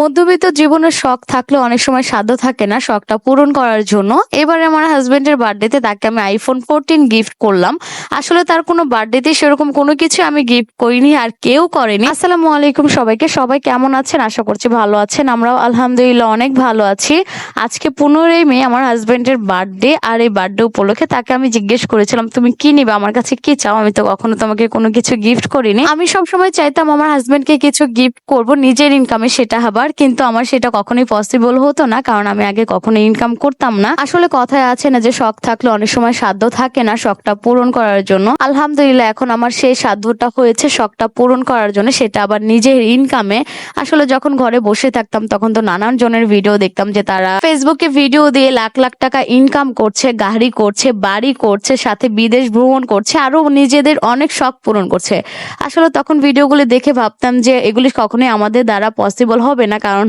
মধ্যবিত্ত জীবনের শখ থাকলে অনেক সময় সাধ্য থাকে না শখটা পূরণ করার জন্য। এবারে আমার হাজবেন্ডের বার্থডেতে তাকে আমি আইফোন ফোরটিন গিফট করলাম। আসলে তার কোনো বার্থডেতে সেরকম কোনো কিছু আমি গিফট করিনি আর কেউ করেনি। আসসালামু আলাইকুম সবাইকে। সবাই কেমন আছেন? আশা করছি ভালো আছেন। আমরাও আলহামদুলিল্লাহ অনেক ভালো আছি। আজকে পনেরোই মে আমার হাজবেন্ডের বার্থডে আর এই বার্থডে উপলক্ষে তাকে আমি জিজ্ঞেস করেছিলাম, তুমি কি নিবে? আমার কাছে কি চাও? আমি তো কখনো তোমাকে কোনো কিছু গিফট করিনি। আমি সবসময় চাইতাম আমার হাজবেন্ডকে কিছু গিফট করব, নিজের ইনকামে সেটা হবার কিন্তু আমার সেটা কখনোই পসিবল হতো না, কারণ আমি আগে কখনো ইনকাম করতাম না। আসলে কথায় আছে না যে, শখ থাকলে অনেক সময় সাধ্য থাকে না শখটা পূরণ করার জন্য। আলহামদুলিল্লাহ, এখন আমার সেই সাধ্যটা হয়েছে শখটা পূরণ করার জন্য, সেটা আবার নিজের ইনকামে আসলে যখন ঘরে বসে থাকতাম, তখন তো নানান জনের ভিডিও দেখতাম যে, তারা ফেসবুকে ভিডিও দিয়ে লাখ লাখ টাকা ইনকাম করছে, গাড়ি করছে, বাড়ি করছে, সাথে বিদেশ ভ্রমণ করছে, আরও নিজেদের অনেক শখ পূরণ করছে। আসলে তখন ভিডিওগুলো দেখে ভাবতাম যে, এগুলি কখনোই আমাদের দ্বারা পসিবল হবে না কারণ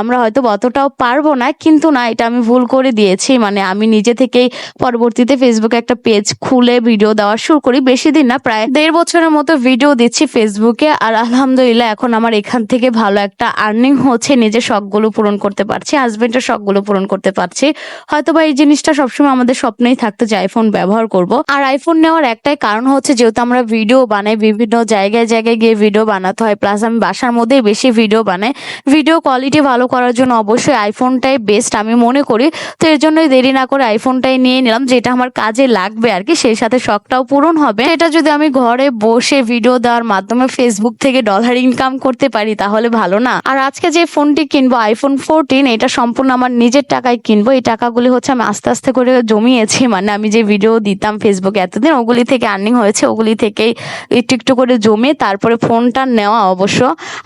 আমরা হয়তো অতটাও পারব না, কিন্তু না, এটা আমি ভুল করে দিয়েছি। মানে আমি নিজে থেকেই পরবর্তীতে ফেসবুকে একটা পেজ খুলে ভিডিও দেওয়া শুরু করি। বেশি দিন না, প্রায় দেড় বছরের মতো ভিডিও দিচ্ছি ফেসবুকে আর আলহামদুলিল্লাহ, এখন আমার এখান থেকে ভালো একটা আর্নিং হচ্ছে, নিজের শখগুলো পূরণ করতে পারছি হাজবেন্ডের শখগুলো পূরণ করতে পারছি। হয়তো বা এই জিনিসটা সবসময় আমাদের স্বপ্নেই থাকতো যে আইফোন ব্যবহার করব। আর আইফোন নেওয়ার একটাই কারণ হচ্ছে, যেহেতু আমরা ভিডিও বানাই, বিভিন্ন জায়গায় জায়গায় গিয়ে ভিডিও বানাতে হয়। প্লাস আমি বাসার মধ্যেই বেশি ভিডিও বানাই। ভিডিও কোয়ালিটি ভালো করার জন্য অবশ্যই আইফোনটাই বেস্ট আমি মনে করি। তো এর জন্যই দেরি না করে আইফোনটাই নিয়ে নিলাম, যেটা আমার কাজে লাগবে আর কি, সেই সাথে শখটাও পূরণ হবে। এটা যদি আমি ঘরে বসে ভিডিও দেওয়ার মাধ্যমে ফেসবুক থেকে ডলার ইনকাম করতে পারি, তাহলে ভালো না। আর আজকে যে ফোনটি কিনবো আইফোন ফোরটিন এটা সম্পূর্ণ আমার নিজের টাকায় কিনবো। এই টাকাগুলি হচ্ছে আমি আস্তে আস্তে করে জমিয়েছি মানে আমি যে ভিডিও দিতাম ফেসবুকে এতদিন, ওগুলি থেকে আর্নিং হয়েছে, ওগুলি থেকেই একটু একটু করে জমে তারপরে ফোনটা নেওয়া অবশ্য।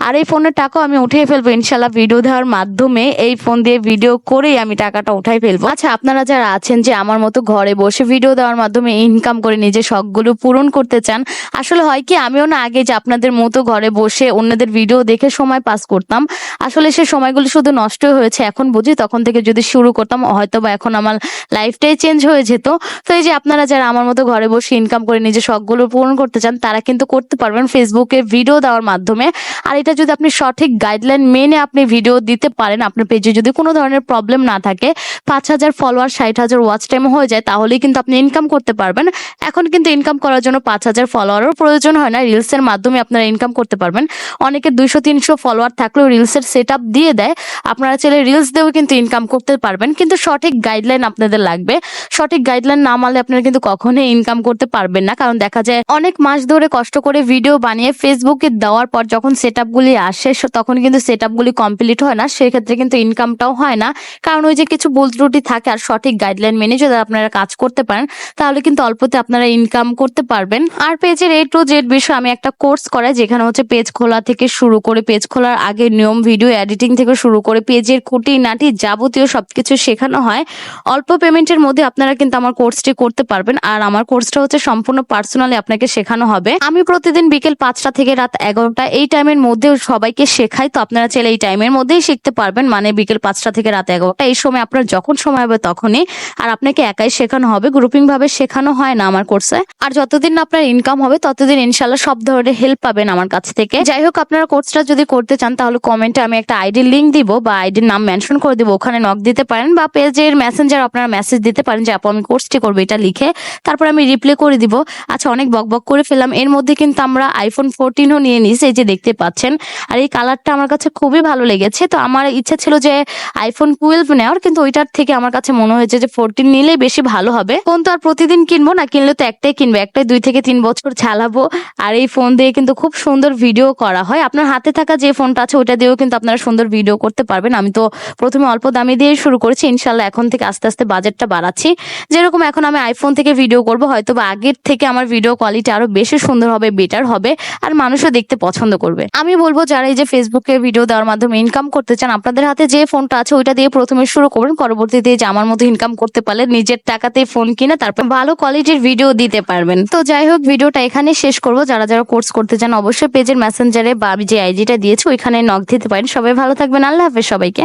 আর এই ফোনের টাকাও আমি উঠিয়ে ফেলব ইনশাল্লাহ ভিডিও দেওয়ার মাধ্যমে এই ফোন দিয়ে ভিডিও করেই আমি টাকাটা উঠাই ফেলব। আচ্ছা আপনারা যারা আছেন যে আমার মতো ঘরে বসে ভিডিও দেওয়ার মাধ্যমে ইনকাম করে নিজের শখগুলো পূরণ করতে চান, আসলে হয় কি, আমিও না আগে যে আপনাদের মতো ঘরে বসে অন্যদের ভিডিও দেখে সময় পাস করতাম, আসলে সে সময়গুলো শুধু নষ্ট হয়েছে। এখন বুঝি তখন থেকে যদি শুরু করতাম হয়তো বা এখন আমার লাইফটাই চেঞ্জ হয়ে যেত। তো এই যে আপনারা যারা আমার মতো ঘরে বসে ইনকাম করে নিজের শখগুলো পূরণ করতে চান, তারা কিন্তু করতে পারবেন ফেসবুকে ভিডিও দেওয়ার মাধ্যমে। আর এটা যদি আপনি সঠিক গাইডলাইন মেনে আপনি ভিডিও দিতে পারেন। আপনার পেজে যদি কোনো ধরনের প্রবলেম না থাকে, পাঁচ হাজার ফলোয়ার ষাট হাজার ওয়াচ টাইম হয়ে যায়, তাহলেই কিন্তু আপনি ইনকাম করতে পারবেন। এখন কিন্তু ইনকাম করার জন্য পাঁচ হাজার ফলোয়ারও প্রয়োজন হয় না। রিলসের মাধ্যমে আপনারা ইনকাম করতে পারবেন। অনেকে দুইশো, তিনশো ফলোয়ার থাকলেও রিলসের সেট আপ দিয়ে দেয়। আপনারা চাইলে রিলস দিয়েও কিন্তু ইনকাম করতে পারবেন। কিন্তু সঠিক গাইডলাইন আপনাদের লাগবে। সঠিক গাইডলাইন না মানলে আপনারা কিন্তু কখনোই ইনকাম করতে পারবেন না। কারণ দেখা যায় অনেক মাস ধরে কষ্ট করে ভিডিও বানিয়ে ফেসবুকে দেওয়ার পর যখন সেট আপগুলি আসে তখন কিন্তু সেট আপগুলি কমপ্লিট হয় না। সেক্ষেত্রে কিন্তু ইনকামটাও হয় না। কারণ ওই যে কিছু ভুল ত্রুটি থাকে আর সঠিক গাইডলাইন মেনে যদি আপনারা কাজ করতে পারেন, তাহলে কিন্তু অল্পতে আপনারা ইনকাম করতে পারবেন। আর পেজের এ টু জেড বিষয়ে আমি একটা কোর্স করাই, যেখানে হচ্ছে পেজ খোলা থেকে শুরু করে পেজ খোলার আগে নিয়ম ভিডিও এডিটিং থেকে শুরু করে পেজের খুঁটি নাটি যাবতীয় সবকিছু শেখানো হয়। অল্প পেমেন্টের মধ্যে আপনারা কিন্তু আমার কোর্সটি করতে পারবেন আর আমার কোর্সটা হচ্ছে সম্পূর্ণ পার্সোনালি আপনাকে শেখানো হবে। আমি প্রতিদিন বিকেল পাঁচটা থেকে রাত এগারোটা এই টাইমের মধ্যে সবাইকে শেখাই, তো আপনারা চাইলে এই টাইমের মধ্যেই শিখতে পারবেন। মানে বিকেল পাঁচটা থেকে রাত এগারোটা, এই সময় আপনার যখন সময় হবে তখনই। আর আপনাকে একাই শেখানো হবে গ্রুপিং ভাবে শেখানো হয় না আমার কোর্সে আর যতদিন আপনার ইনকাম হবে, ততদিন ইনশাল্লাহ সব ধরনের হেল্প পাবেন আমার কাছ থেকে। যাই হোক, আপনারা কোর্সটা যদি করতে চান, তাহলে কমেন্টে আমি একটা আইডির লিঙ্ক দিব বা আইডির নাম মেনশন করে দিব, ওখানে নক দিতে পারেন বা পেজের মেসেঞ্জার আপনারা মেসেজ দিতে পারেন যে আপু, আমি কোর্সটি করব, এটা লিখে তারপর আমি রিপ্লে করে দিব। আচ্ছা অনেক বক বক করে ফেললাম। এর মধ্যে কিন্তু আমরা আইফোন ফোরটিনও নিয়ে নিস এই যে দেখতে পাচ্ছেন। আর এই কালারটা আমার কাছে খুবই ভালো লেগেছে। তো আমার ইচ্ছা ছিল যে আইফোন টুয়েলভ নেওয়ার, কিন্তু ওইটার থেকে আমার কাছে মনে হয়েছে যে ফোরটিন নিলেই বেশি ভালো হবে। ফোন তো আর প্রতিদিন কিনবো না, কিনলে তো একটাই কিনবো। একটাই দুই থেকে তিন বছর চালাবো। আর এই ফোন দিয়ে কিন্তু খুব সুন্দর ভিডিও করা হয়। আপনার হাতে থাকা যে ফোনটা আছে, ওইটা দিয়েও কিন্তু আপনারা সুন্দর ভিডিও করতে পারবেন। আমি তো প্রথমে অল্প দামি দিয়ে শুরু করেছি। ইনশাল্লাহ এখন থেকে আস্তে আস্তে বাজেটটা বাড়াচ্ছি। যেরকম এখন আমি আইফোন থেকে ভিডিও করব হয়তো বা আগের থেকে আমার ভিডিও কোয়ালিটি আরও বেশি সুন্দর হবে বেটার হবে, আর মানুষও দেখতে পছন্দ করবে। আমি বলব, যারা এই যে ফেসবুকে ভিডিও দেওয়ার মাধ্যমে ইনকাম করতে চান, আপনাদের হাতে যে ফোনটা আছে, ওইটা দিয়ে প্রথমে শুরু করবেন পরবর্তীতে যে আমার মতো ইনকাম করতে পারলে নিজের টাকাতে ফোন কিনে তারপর ভালো কোয়ালিটির ভিডিও দিতে পারবেন। তো যাই হোক ভিডিওটা এখানে শেষ করব। যারা যারা কোর্স করতে চান, অবশ্যই পেজের মেসেঞ্জারে বা যে আইডিটা দিয়েছি, ওইখানে নক দিতে পারেন। সবাই ভালো থাকবেন। আল্লাহ হাফেজ সবাইকে।